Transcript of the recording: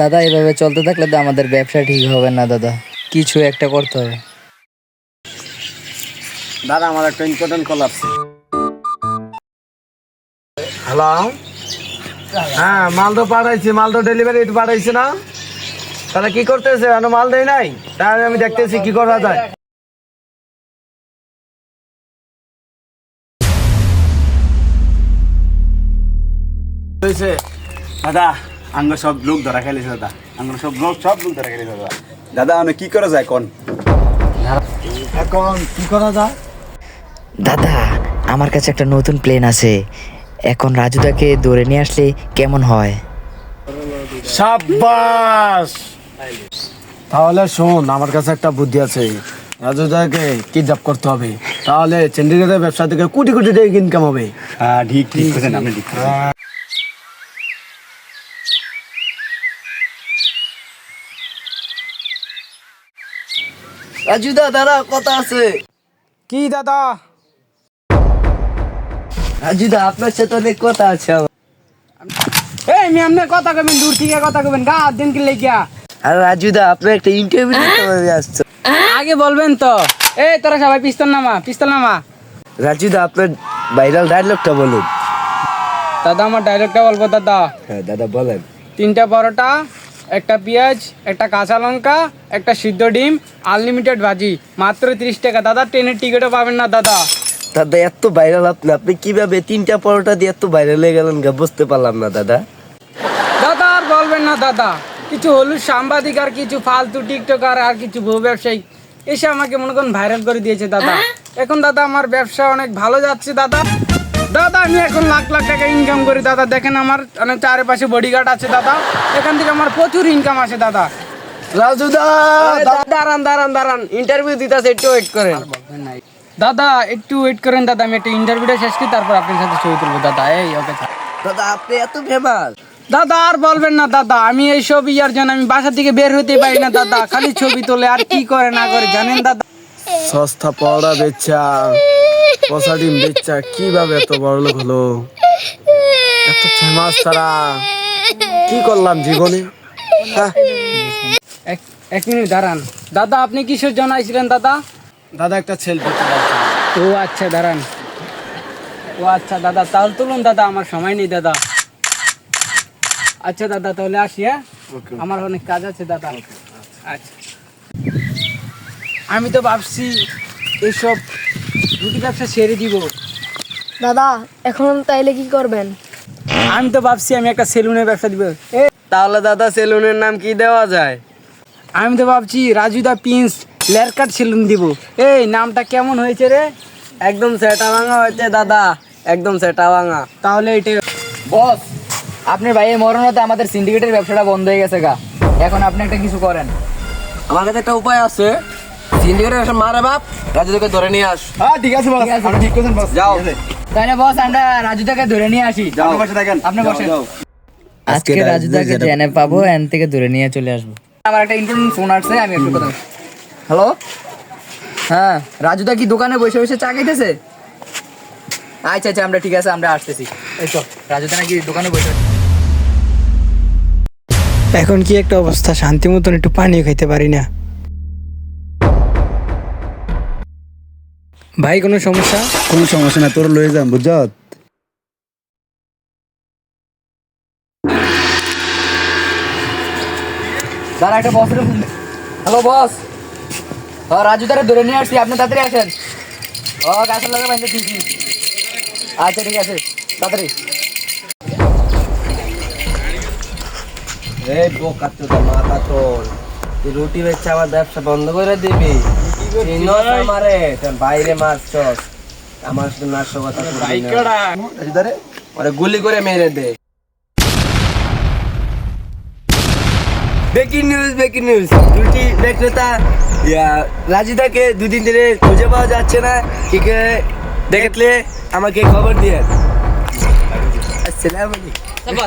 দাদা এভাবে চলতে থাকলে তো আমাদের ব্যবসা ঠিক হবে না দাদা। কিছু একটা করতে হবে। দাদা আমার একটা ইম্পর্টেন্ট কল আসছে হ্যালো হ্যাঁ মাল তো পাঠাইছি মাল তো ডেলিভারি পাঠাইছি না। তাহলে কি করতেছে? এখনও মাল দেয় নাই? তাহলে আমি দেখতেছি কি করা যায়। দাদা আঙ্গ সব লোক ধরা খেলেছে দাদা। আঙ্গ সব লোক সব লোক ধরা খেলেছে দাদা। দাদা আমি কি করা যায় কোন এখন কি করা যায়? দাদা আমার কাছে একটা নতুন প্লেন আছে। এখন রাজুদাকে ধরে নিয়ে আসলে কেমন হয়? সাব্বাস! তাহলে শোন আমার কাছে একটা বুদ্ধি আছে। রাজুদাকে কিডন্যাপ করতে হবে। তাহলে চণ্ডীগড়ের ব্যবসা থেকে কোটি কোটি টাকা ইনকাম হবে। হ্যাঁ ঠিক ঠিক আপনি ঠিক রাজুদা দাদা কথা আছে। কি দাদা? রাজুদা আপনার সাথে অনেক কথা আছে আমার। এই আমি আপনার কথা কবেন দূর থেকে কথা কবেন গা দিন কি লেগিয়া? আর রাজুদা আপনার একটা ইন্টারভিউ দিতে হবে আসছো। আগে বলবেন তো। এই তোরা সবাই পিস্তল নামা পিস্তল নামা। রাজুদা আপনার ভাইরাল ডায়লগটা বলুন। দাদা আমার ডাইরেক্টটা বলব দাদা। হ্যাঁ দাদা বলেন। তিনটা পরোটা একটা পেঁয়াজ একটা কাঁচা লঙ্কা একটা সিদ্ধ ডিম আনলিমিটেড ভাজি। মাত্র তিরিশ টাকা। দাদা ট্রেনের টিকিটও পাবেন না দাদা। দাদা এত ভাইরাল আপনি। আপনি কীভাবে তিনটা পরোটা দিয়ে এত ভাইরাল হয়ে গেলেন গা? বুঝতে পারলাম না দাদা। দাদা আর বলবেন না দাদা। কিছু হলুদ সাংবাদিক আর কিছু ফালতু টিকটকার আর কিছু বউ ব্যবসায়ী এসে আমাকে মনে করুন ভাইরাল করে দিয়েছে দাদা। এখন দাদা আমার ব্যবসা অনেক ভালো যাচ্ছে দাদা। দাদা আমি এখন লাখ লাখ টাকা ইনকাম করি দাদা। দেখেন আমার অনেক চারিপাশে বডিগার্ড আছে দাদা। এখান থেকে আমার প্রচুর ইনকাম আছে দাদা। রাজুদা দাঁড়ান দাঁড়ান দাঁড়ান। ইন্টারভিউ দিতেছে একটু ওয়েট করেন। দাদা একটু ওয়েট করেন দাদা। আমি একটু ইন্টারভিউটা শেষ করি তারপর আপনার সাথে ছবি তুলবো দাদা। এই ওকে দাদা আপনি এত ফেমাস দাদা আর বলবেন না দাদা। আমি এইসব ইয়ার জন্য আমি বাসা থেকে বের হতে পারি না দাদা। খালি ছবি তোলে আর কি করে না করে জানেন দাদা? সস্তা পড়া বেচা। পচা ডিম বেচা কীভাবে এত বড় লোক হলো? এত ফেমাস তারা। কি করলাম জীবনে? হ্যাঁ, এক এক মিনিট দাঁড়ান। দাদা আপনি কিসের জন্য আইছিলেন দাদা? দাদা একটা সেলফি ও আচ্ছা দাঁড়ান। ও আচ্ছা দাদা তাহলে তুলুন দাদা আমার সময় নেই দাদা। আচ্ছা দাদা তাহলে আসি হ্যাঁ? আমার অনেক কাজ আছে দাদা। আচ্ছা। আমি তো ভাবছি এসব রুটি ব্যবসা ছেড়ে দিব। দাদা এখন তাইলে কি করবেন? আমি তো ভাবছি আমি একটা সেলুনের ব্যবসা দিব। তাহলে দাদা সেলুনের নাম কি দেওয়া যায়? আমি তো ভাবছি রাজুদা পিন্স লেয়ার কাট সেলুন দিব। এই নামটা কেমন হয়েছে রে? একদম সেটা ভাঙা হয়েছে দাদা। একদম সেটা ভাঙা। তাহলে এটাই বস আপনার ভাইয়ের মরণতে আমাদের সিন্ডিকেটের ব্যবসাটা বন্ধ হয়ে গেছে গা। এখন আপনি একটা কিছু করেন। আমার কাছে একটা উপায় আছে। সিন্ডিকেটের একটা মারে বাপ রাজুদাকে ধরে নিয়ে আস। হ্যাঁ ঠিক আছে বস আপনি ঠিক করেছেন বস যাও। তাহলে বস আমরা রাজুদাকে ধরে নিয়ে আসি। আপনি বসে থাকেন। আপনি বসেন। যাও। আজকে রাজুদাকে জেনে পাবো এন থেকে ধরে নিয়ে চলে আসব। আমার একটা ইম্পর্টেন্ট ফোন আসছে আমি একটু কথা হ্যালো হ্যাঁ রাজুদা কি দোকানে বসে বসে চা খাইতেছে? আচ্ছা আচ্ছা আমরা ঠিক আছে আমরা আসতেছি। এই তো রাজুদা নাকি দোকানে বসে এখন কি একটা অবস্থা? শান্তি মতন একটু পানিও খাইতে পারি না। ভাই কোনো সমস্যা? কোনো সমস্যা না তোর লয়ে যাম বুঝছত দাঁড়া একটা বসের ফোন হ্যালো বস ও রাজুদারে ধরে নিয়ে আসছি আপনি তাড়াতাড়ি আসেন। ও গাছের লাগে বাইন্দে দিছি আচ্ছা ঠিক আছে তাড়াতাড়ি। এই বোকা তো মাথা তোর তুই রুটি বেচে আমার ব্যবসা বন্ধ করে দিবি। চিনস আমারে তোর বাইরে মারছস আমার সাথে নাশকতা করবি না। রাজুদারে ওরে গুলি করে মেরে দে। ব্রেকিং নিউজ ব্রেকিং নিউজ রুটি বিক্রেতা ইয়া রাজিদাকে দুদিন ধরে খুঁজে পাওয়া যাচ্ছে না। কি কে দেখলে? আমাকে খবর দিয়ে। আসসালামু আলাইকুম।